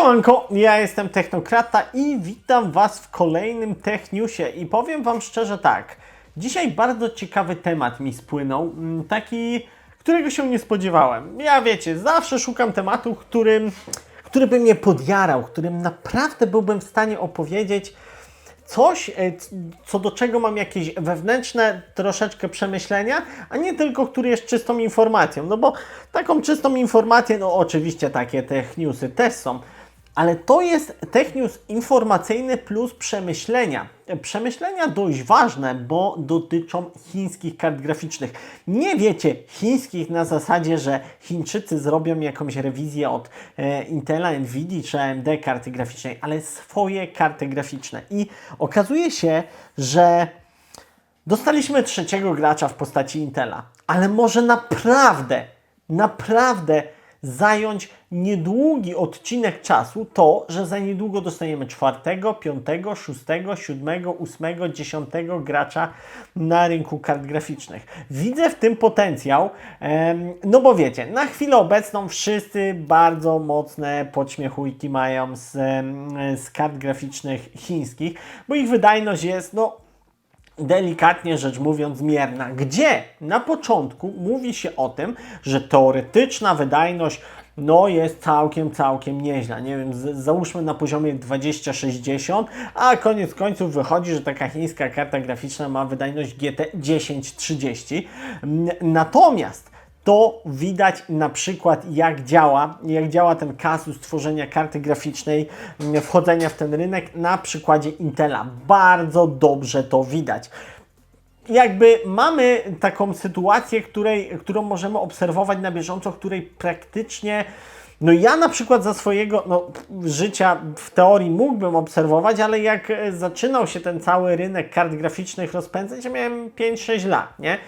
Siemanko, ja jestem Technokrata i witam Was w kolejnym Tech Newsie i powiem Wam szczerze tak, dzisiaj bardzo ciekawy temat mi spłynął, mm, taki, którego się nie spodziewałem. Ja wiecie, zawsze szukam tematu, którym, który by mnie podjarał, którym naprawdę byłbym w stanie opowiedzieć coś, e, co do czego mam jakieś wewnętrzne troszeczkę przemyślenia, a nie tylko, który jest czystą informacją. No bo taką czystą informację, no oczywiście takie tech newsy też są, ale to jest tech news informacyjny plus przemyślenia. Przemyślenia dość ważne, bo dotyczą chińskich kart graficznych. Nie wiecie chińskich na zasadzie, że Chińczycy zrobią jakąś rewizję od e, Intela, Nvidia czy AMD karty graficznej, ale swoje karty graficzne. I okazuje się, że Dostaliśmy trzeciego gracza w postaci Intela, ale może naprawdę, naprawdę zająć niedługi odcinek czasu to, że za niedługo dostaniemy czwartego, piątego, szóstego, siódmego, ósmego, dziesiątego gracza na rynku kart graficznych. Widzę w tym potencjał, no bo wiecie, na chwilę obecną wszyscy bardzo mocne podśmiechujki mają z, z kart graficznych chińskich, bo ich wydajność jest, no delikatnie rzecz mówiąc, mierna, gdzie na początku mówi się o tym, że teoretyczna wydajność no jest całkiem, całkiem nieźle. Nie wiem, załóżmy na poziomie 2060, a koniec końców wychodzi, że taka chińska karta graficzna ma wydajność GT 1030. N- Natomiast to widać na przykład jak działa, jak działa ten kasus tworzenia karty graficznej, mm, wchodzenia w ten rynek na przykładzie Intela. Bardzo dobrze to widać jakby mamy taką sytuację, której, którą możemy obserwować na bieżąco, której praktycznie. No ja na przykład za swojego no, życia w teorii mógłbym obserwować, ale jak e, zaczynał się ten cały rynek kart graficznych rozpędzać, ja miałem 5-6 lat, nie?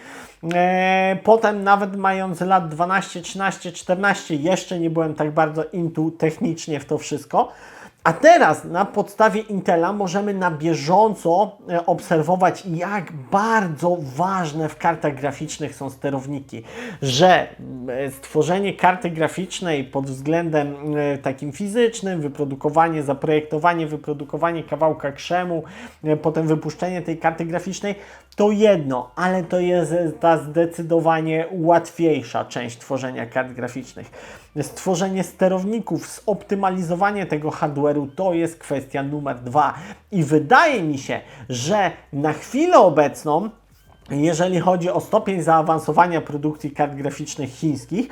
E, potem nawet mając lat 12, 13, 14 jeszcze nie byłem tak bardzo intu technicznie w to wszystko. A teraz na podstawie Intela możemy na bieżąco e, obserwować, jak bardzo ważne w kartach graficznych są sterowniki. Że e, stworzenie karty graficznej pod względem e, takim fizycznym, wyprodukowanie, zaprojektowanie, wyprodukowanie kawałka krzemu, potem wypuszczenie tej karty graficznej, to jedno, ale to jest ta zdecydowanie łatwiejsza część tworzenia kart graficznych. Stworzenie sterowników, zoptymalizowanie tego hardware'u to jest kwestia numer dwa. I wydaje mi się, że na chwilę obecną jeżeli chodzi o stopień zaawansowania produkcji kart graficznych chińskich,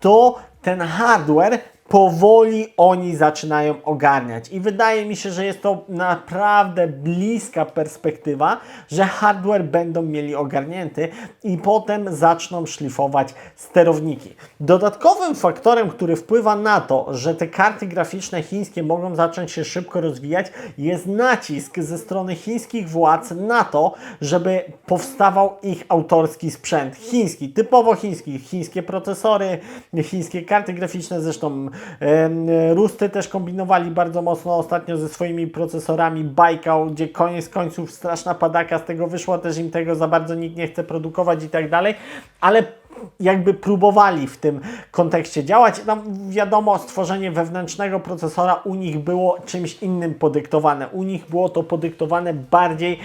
to ten hardware powoli oni zaczynają ogarniać. I wydaje mi się, że jest to naprawdę bliska perspektywa, że hardware będą mieli ogarnięty i potem zaczną szlifować sterowniki. Dodatkowym faktorem, który wpływa na to, że te karty graficzne chińskie mogą zacząć się szybko rozwijać, jest nacisk ze strony chińskich władz na to, żeby powstawał ich autorski sprzęt. Chiński, typowo chiński. Chińskie procesory, chińskie karty graficzne, zresztą Rusty też kombinowali bardzo mocno ostatnio ze swoimi procesorami Baikal, gdzie koniec końców straszna padaka z tego wyszło, też im tego za bardzo nikt nie chce produkować i tak dalej, ale jakby próbowali w tym kontekście działać. Tam wiadomo, stworzenie wewnętrznego procesora u nich było czymś innym podyktowane. U nich było to podyktowane bardziej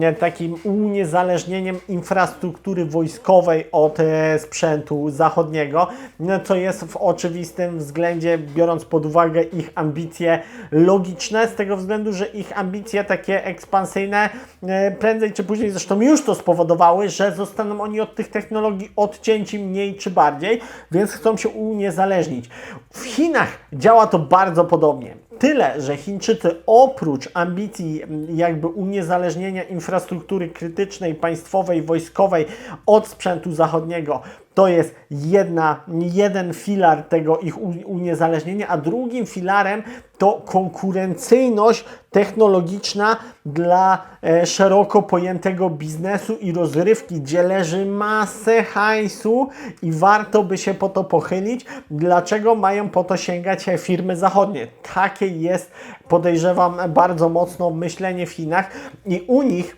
e, takim uniezależnieniem infrastruktury wojskowej od e, sprzętu zachodniego, no, co jest w oczywistym względzie, biorąc pod uwagę ich ambicje logiczne, z tego względu, że ich ambicje takie ekspansyjne e, prędzej czy później zresztą już to spowodowały, że zostaną oni od tych technologii odcięci mniej czy bardziej, więc chcą się uniezależnić. W Chinach działa to bardzo podobnie. Tyle, że Chińczycy oprócz ambicji m, jakby uniezależnienia infrastruktury krytycznej, państwowej, wojskowej od sprzętu zachodniego, to jest jedna, jeden filar tego ich uniezależnienia, a drugim filarem to konkurencyjność technologiczna dla e, szeroko pojętego biznesu i rozrywki, gdzie leży masę hajsu i warto by się po to pochylić. Dlaczego mają po to sięgać e, firmy zachodnie? Takie jest, podejrzewam, bardzo mocno myślenie w Chinach i u nich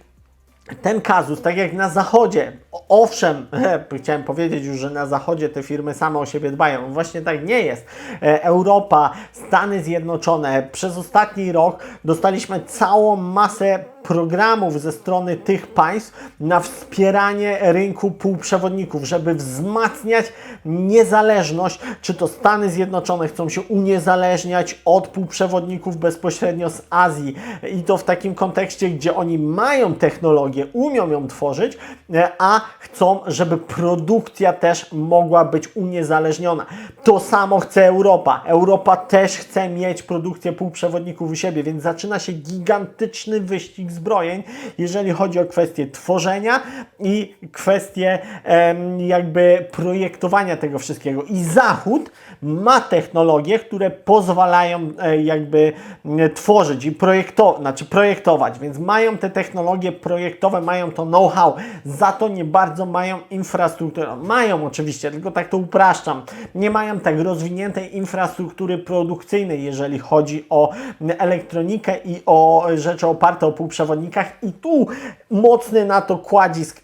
ten kazus, tak jak na zachodzie, Owszem, chciałem powiedzieć już, że na zachodzie te firmy same o siebie dbają. Właśnie tak nie jest. E, Europa, Stany Zjednoczone, przez ostatni rok dostaliśmy całą masę programów ze strony tych państw na wspieranie rynku półprzewodników, żeby wzmacniać niezależność, czy to Stany Zjednoczone chcą się uniezależniać od półprzewodników bezpośrednio z Azji i to w takim kontekście, gdzie oni mają technologię, umią ją tworzyć, e, a chcą, żeby produkcja też mogła być uniezależniona. To samo chce Europa. Europa też chce mieć produkcję półprzewodników u siebie, więc zaczyna się gigantyczny wyścig zbrojeń, jeżeli chodzi o kwestię tworzenia i kwestię em, jakby projektowania tego wszystkiego. I Zachód ma technologie, które pozwalają e, jakby m, tworzyć i projektować, znaczy projektować, więc mają te technologie projektowe, mają to know-how, za to nie bardzo mają infrastrukturę. Mają oczywiście, tylko tak to upraszczam. Nie mają tak rozwiniętej infrastruktury produkcyjnej, jeżeli chodzi o elektronikę i o rzeczy oparte o półprzewodnikach i tu mocny na to kładzisk,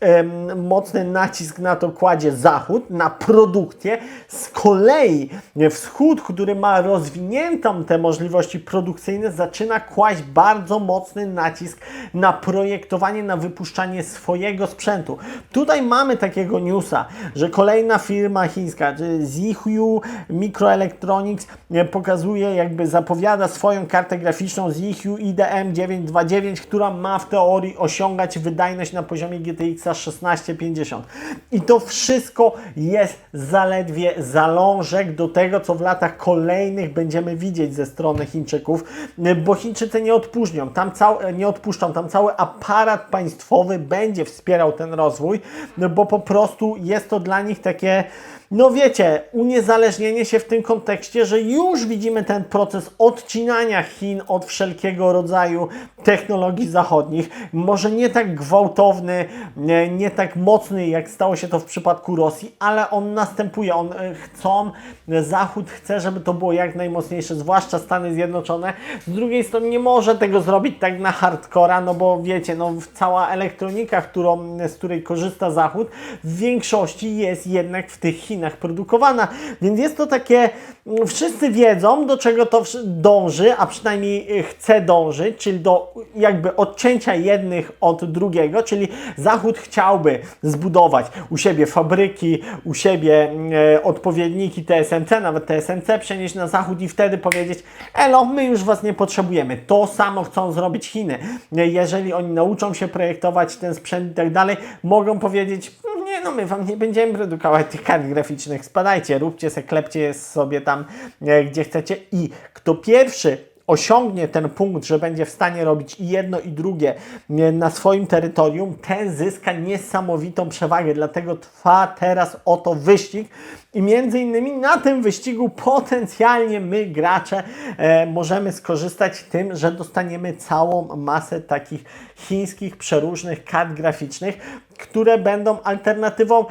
mocny nacisk na to kładzie Zachód, na produkcję. Z kolei Wschód, który ma rozwiniętą te możliwości produkcyjne, zaczyna kłaść bardzo mocny nacisk na projektowanie, na wypuszczanie swojego sprzętu. Tutaj mamy takiego newsa, że kolejna firma chińska, Zihu Microelectronics e, pokazuje, jakby zapowiada swoją kartę graficzną Zihu IDM 929, która ma w teorii osiągać wydajność na poziomie GTX 1650. I to wszystko jest zaledwie zalążek do tego, co w latach kolejnych będziemy widzieć ze strony Chińczyków, e, bo Chińczycy nie odpuszczą, tam cały, nie odpuszczą, tam cały aparat państwowy będzie wspierał ten rozwój, bo po prostu jest to dla nich takie no wiecie, uniezależnienie się w tym kontekście, że już widzimy ten proces odcinania Chin od wszelkiego rodzaju technologii zachodnich. Może nie tak gwałtowny, nie, nie tak mocny, jak stało się to w przypadku Rosji, ale on następuje. On e, chcą, Zachód chce, żeby to było jak najmocniejsze, zwłaszcza Stany Zjednoczone. Z drugiej strony nie może tego zrobić tak na hardcora, no bo wiecie, no cała elektronika, którą, z której korzysta Zachód, w większości jest jednak w tych Chinach produkowana. Więc jest to takie, mm, wszyscy wiedzą, do czego to dąży, a przynajmniej y, chce dążyć, czyli do jakby odcięcia jednych od drugiego, czyli Zachód chciałby zbudować u siebie fabryki, u siebie e, odpowiedniki TSMC, nawet TSMC przenieść na Zachód i wtedy powiedzieć, elo, my już Was nie potrzebujemy. To samo chcą zrobić Chiny. E, Jeżeli oni nauczą się projektować ten sprzęt i tak dalej, mogą powiedzieć, nie no, my Wam nie będziemy produkować tych kart graficznych, spadajcie, róbcie se, klepcie sobie tam, e, gdzie chcecie. I kto pierwszy osiągnie ten punkt, że będzie w stanie robić i jedno i drugie e, na swoim terytorium, ten zyska niesamowitą przewagę. Dlatego trwa teraz oto wyścig. I między innymi na tym wyścigu potencjalnie my gracze e, możemy skorzystać tym, że dostaniemy całą masę takich chińskich przeróżnych kart graficznych, które będą alternatywą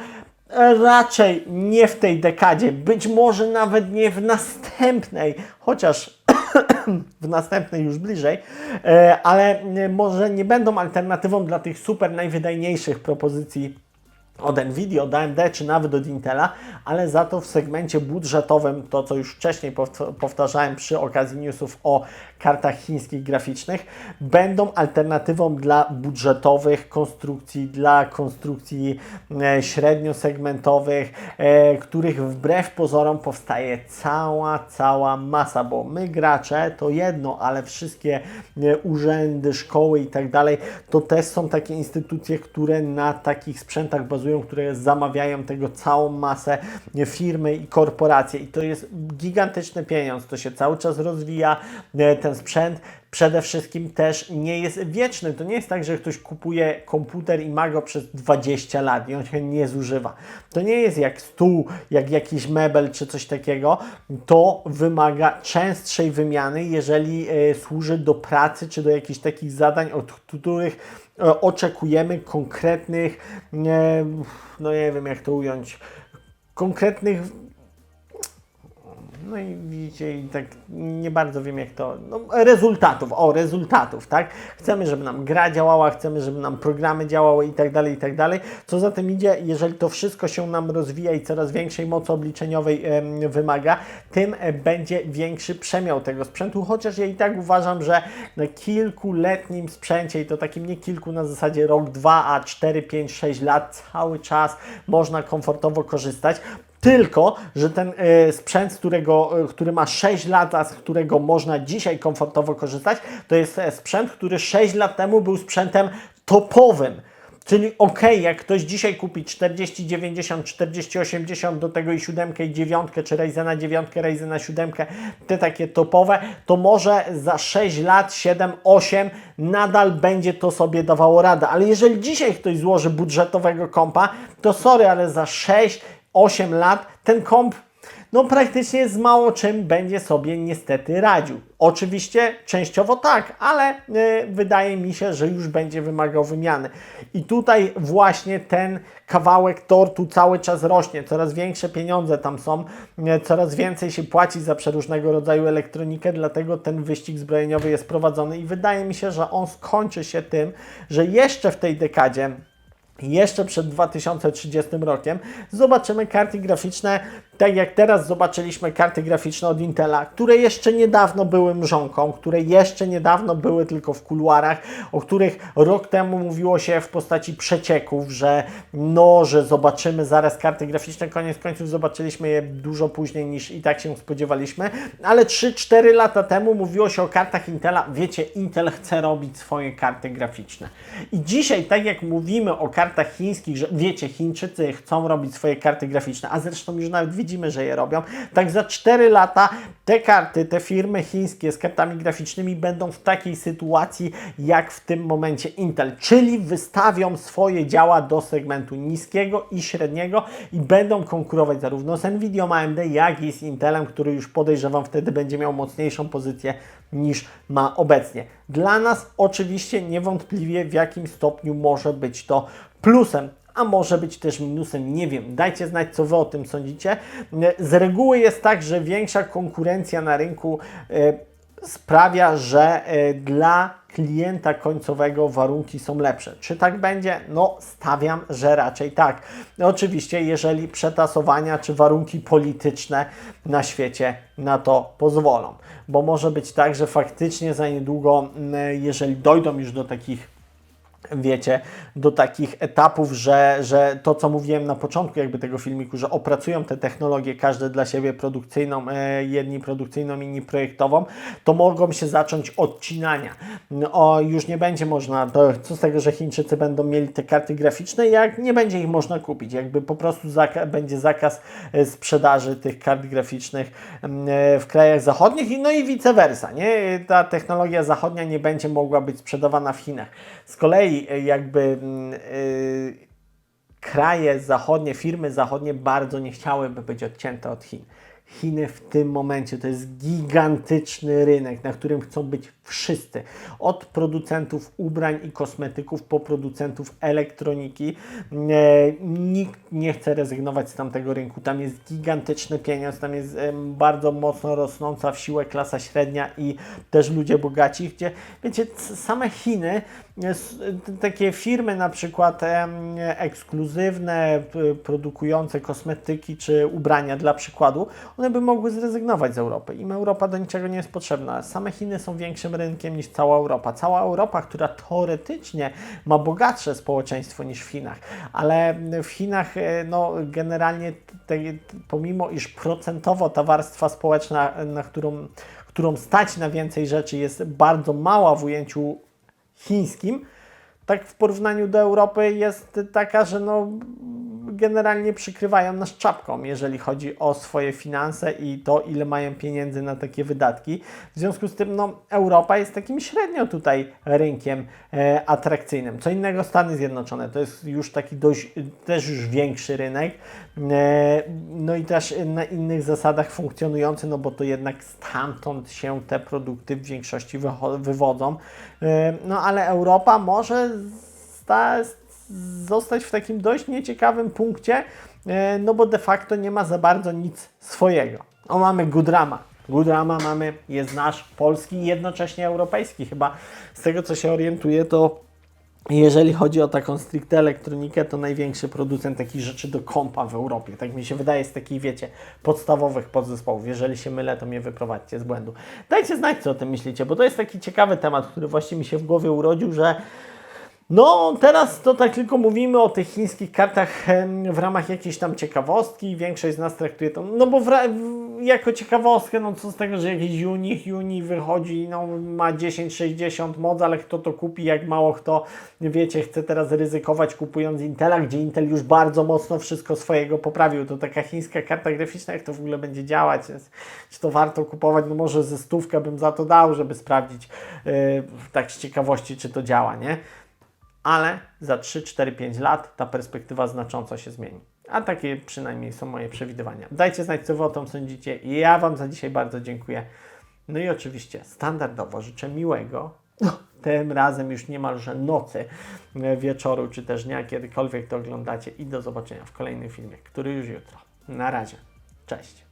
raczej nie w tej dekadzie, być może nawet nie w następnej, chociaż w następnej już bliżej, e, ale e, może nie będą alternatywą dla tych super najwydajniejszych propozycji od Nvidia, od AMD czy nawet od Intela, ale za to w segmencie budżetowym, to co już wcześniej powt- powtarzałem przy okazji newsów o kartach chińskich graficznych, będą alternatywą dla budżetowych konstrukcji, dla konstrukcji e, średniosegmentowych, e, których wbrew pozorom powstaje cała, cała masa, bo my gracze to jedno, ale wszystkie e, urzędy, szkoły i tak dalej, to też są takie instytucje, które na takich sprzętach bazują, które zamawiają tego całą masę firmy i korporacje i to jest gigantyczny pieniądz, to się cały czas rozwija, e, ten sprzęt przede wszystkim też nie jest wieczny. To nie jest tak, że ktoś kupuje komputer i ma go przez 20 lat i on się nie zużywa. To nie jest jak stół, jak jakiś mebel czy coś takiego. To wymaga częstszej wymiany, jeżeli e, służy do pracy czy do jakichś takich zadań, od których oczekujemy konkretnych, e, no nie wiem jak to ująć, konkretnych No i widzicie, i tak nie bardzo wiem jak to, no rezultatów, o rezultatów, tak? Chcemy, żeby nam gra działała, chcemy, żeby nam programy działały i tak dalej, i tak dalej. Co za tym idzie, jeżeli to wszystko się nam rozwija i coraz większej mocy obliczeniowej em, wymaga, tym e, będzie większy przemiał tego sprzętu, chociaż ja i tak uważam, że na kilkuletnim sprzęcie i to takim nie kilku na zasadzie rok, dwa, a 4, 5, 6 lat cały czas można komfortowo korzystać. Tylko, że ten e, sprzęt, z którego, e, który ma 6 lat, a z którego można dzisiaj komfortowo korzystać, to jest e, sprzęt, który 6 lat temu był sprzętem topowym. Czyli ok, jak ktoś dzisiaj kupi 4090, 4080 do tego i 7 i 9, czy Ryzena 9, Ryzena 7, te takie topowe, to może za 6 lat, 7, 8 nadal będzie to sobie dawało radę. Ale jeżeli dzisiaj ktoś złoży budżetowego kompa, to sorry, ale za 6, 8 lat ten komp no praktycznie z mało czym będzie sobie niestety radził. Oczywiście częściowo tak, ale y, wydaje mi się, że już będzie wymagał wymiany. I tutaj właśnie ten kawałek tortu cały czas rośnie, coraz większe pieniądze tam są, y, coraz więcej się płaci za przeróżnego rodzaju elektronikę, dlatego ten wyścig zbrojeniowy jest prowadzony i wydaje mi się, że on skończy się tym, że jeszcze w tej dekadzie jeszcze przed 2030 rokiem zobaczymy karty graficzne, tak jak teraz zobaczyliśmy karty graficzne od Intela, które jeszcze niedawno były mrzonką, które jeszcze niedawno były tylko w kuluarach, o których rok temu mówiło się w postaci przecieków, że no, że zobaczymy zaraz karty graficzne, koniec końców zobaczyliśmy je dużo później niż i tak się spodziewaliśmy, ale 3-4 lata temu mówiło się o kartach Intela, wiecie, Intel chce robić swoje karty graficzne. I dzisiaj, tak jak mówimy o kartach chińskich, że wiecie, Chińczycy chcą robić swoje karty graficzne, a zresztą już nawet widzimy, że je robią, tak za 4 lata te karty, te firmy chińskie z kartami graficznymi będą w takiej sytuacji jak w tym momencie Intel, czyli wystawią swoje działa do segmentu niskiego i średniego i będą konkurować zarówno z Nvidia, AMD, jak i z Intelem, który już podejrzewam wtedy będzie miał mocniejszą pozycję niż ma obecnie. Dla nas oczywiście niewątpliwie w jakim stopniu może być to plusem, a może być też minusem, nie wiem. Dajcie znać, co Wy o tym sądzicie. Z reguły jest tak, że większa konkurencja na rynku e, sprawia, że e, dla klienta końcowego warunki są lepsze. Czy tak będzie? No, stawiam, że raczej tak. Oczywiście, jeżeli przetasowania czy warunki polityczne na świecie na to pozwolą, bo może być tak, że faktycznie za niedługo, jeżeli dojdą już do takich wiecie, do takich etapów, że, że to, co mówiłem na początku jakby tego filmiku, że opracują te technologie każde dla siebie produkcyjną, e, jedni produkcyjną, inni projektową, to mogą się zacząć odcinania. No, o, już nie będzie można, to co z tego, że Chińczycy będą mieli te karty graficzne, jak nie będzie ich można kupić, jakby po prostu zaka będzie zakaz e, sprzedaży tych kart graficznych mm, e, w krajach zachodnich, no i vice versa, nie? Ta technologia zachodnia nie będzie mogła być sprzedawana w Chinach. Z kolei jakby yy, kraje zachodnie, firmy zachodnie bardzo nie chciałyby być odcięte od Chin. Chiny w tym momencie to jest gigantyczny rynek, na którym chcą być wszyscy. Od producentów ubrań i kosmetyków po producentów elektroniki. E, nikt nie chce rezygnować z tamtego rynku. Tam jest gigantyczny pieniądz, tam jest e, bardzo mocno rosnąca w siłę klasa średnia i też ludzie bogaci, gdzie wiecie, same Chiny, e, takie firmy na przykład ekskluzywne, produkujące kosmetyki czy ubrania dla przykładu, one by mogły zrezygnować z Europy. Im Europa do niczego nie jest potrzebna. Same Chiny są większym rynkiem niż cała Europa. Cała Europa, która teoretycznie ma bogatsze społeczeństwo niż w Chinach, ale w Chinach e, no, generalnie te, pomimo iż procentowo ta warstwa społeczna, na którą, którą stać na więcej rzeczy jest bardzo mała w ujęciu chińskim, tak w porównaniu do Europy jest taka, że no generalnie przykrywają nas czapką, jeżeli chodzi o swoje finanse i to, ile mają pieniędzy na takie wydatki. W związku z tym, no, Europa jest takim średnio tutaj rynkiem e, atrakcyjnym. Co innego Stany Zjednoczone, to jest już taki dość, też już większy rynek, e, no i też na innych zasadach funkcjonujący, no bo to jednak stamtąd się te produkty w większości wywodzą. E, no ale Europa może zostać w takim dość nieciekawym punkcie, e, no bo de facto nie ma za bardzo nic swojego. No mamy Goodrama. Goodrama mamy, jest nasz, polski i jednocześnie europejski. Chyba z tego co się orientuję, to jeżeli chodzi o taką stricte elektronikę, to największy producent takich rzeczy do kompa w Europie. Tak mi się wydaje z takich, wiecie, podstawowych podzespołów. Jeżeli się mylę, to mnie wyprowadźcie z błędu. Dajcie znać, co o tym myślicie, bo to jest taki ciekawy temat, który właśnie mi się w głowie urodził, że no, teraz to tak tylko mówimy o tych chińskich kartach w ramach jakiejś tam ciekawostki. Większość z nas traktuje to, no bo w, jako ciekawostkę, no co z tego, że jakiś Uni, Uni wychodzi, no ma 1060 moc, ale kto to kupi, jak mało kto, wiecie, chce teraz ryzykować kupując Intela, gdzie Intel już bardzo mocno wszystko swojego poprawił. To taka chińska karta graficzna, jak to w ogóle będzie działać, czy to warto kupować, no może ze stówkę bym za to dał, żeby sprawdzić yy, tak z ciekawości, czy to działa, nie? Ale za 3, 4, 5 lat ta perspektywa znacząco się zmieni. A takie przynajmniej są moje przewidywania. Dajcie znać, co Wy o tym sądzicie. Ja Wam za dzisiaj bardzo dziękuję. No i oczywiście standardowo życzę miłego, tym razem już niemalże nocy, e, wieczoru, czy też dnia, kiedykolwiek to oglądacie i do zobaczenia w kolejnym filmie, który już jutro. Na razie. Cześć.